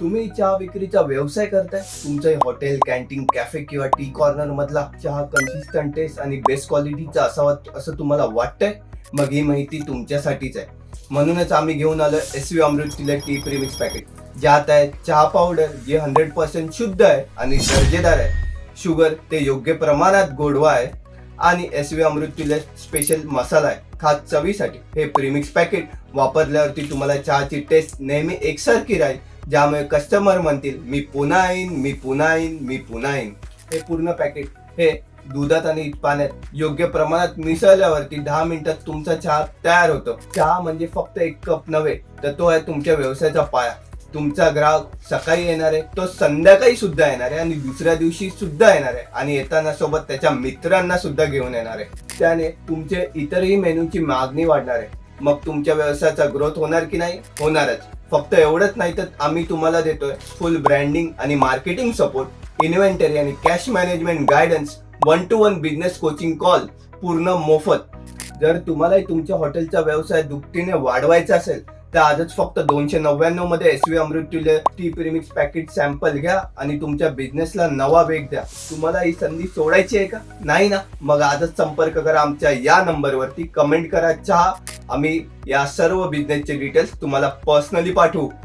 तुम्ही चहा विक्रीचा व्यवसाय करताय? तुमचं हॉटेल कॅन्टीन कॅफे किंवा टी कॉर्नर मधला चहा कन्सिस्टंट टेस्ट आणि बेस्ट क्वालिटीचा असावा असं तुम्हाला वाटतंय? मग ही माहिती तुमच्यासाठीच आहे. म्हणूनच आम्ही घेऊन आलो S V Amrit Tiller tea premix packet ज्यात आहे चहा पावडर जे हंड्रेड पर्सेंट शुद्ध आहे आणि दर्जेदार आहे. शुगर ते योग्य प्रमाणात गोडवा आहे. आणि S V Amrit Tiller special masala आहे. खास चवीसाठी हे प्रीमिक्स पॅकेट वापरल्यावरती तुम्हाला चहाची टेस्ट नेहमी एकसारखी राहील. ज्यामुळे कस्टमर म्हणतील मी पुन्हा येईन मी पुन्हा येईन मी पुन्हा येईन. हे पूर्ण पॅकेट हे दुधात आणि पाण्यात योग्य प्रमाणात मिसळल्यावरती दहा मिनिटात तुमचा चहा तयार होतो. चहा म्हणजे फक्त एक कप नव्हे तर तो आहे तुमच्या व्यवसायाचा पाया. तुमचा ग्राहक सकाळी येणार आहे तो संध्याकाळी सुद्धा येणार आहे आणि दुसऱ्या दिवशी सुद्धा येणार आहे. आणि येताना सोबत त्याच्या मित्रांना सुद्धा घेऊन येणार आहे. त्याने तुमचे इतरही मेनूची मागणी वाढणार आहे. मग तुमच्या व्यवसायाचा ग्रोथ होणार की नाही? होणारच. फक्त एवढंच नाही तर आम्ही तुम्हाला देतोय full branding and marketing support inventory and cash management guidance one to one business coaching call पूर्ण मोफत. जर तुम्हालाही तुमच्या हॉटेलचा व्यवसाय दुपटीने वाढवायचा असेल तर आजच फक्त दोनशे नव्याण्णवमध्ये S V Amrit tea premix packet sample घ्या आणि तुमच्या बिझनेसला नवा वेग द्या. तुम्हाला ही संधी सोडायची आहे का? नाही ना? मग आजच संपर्क करा आमच्या या नंबरवरती कमेंट करा चहा. आम्ही या सर्व बिझनेसचे डिटेल्स तुम्हाला पर्सनली पाठवू.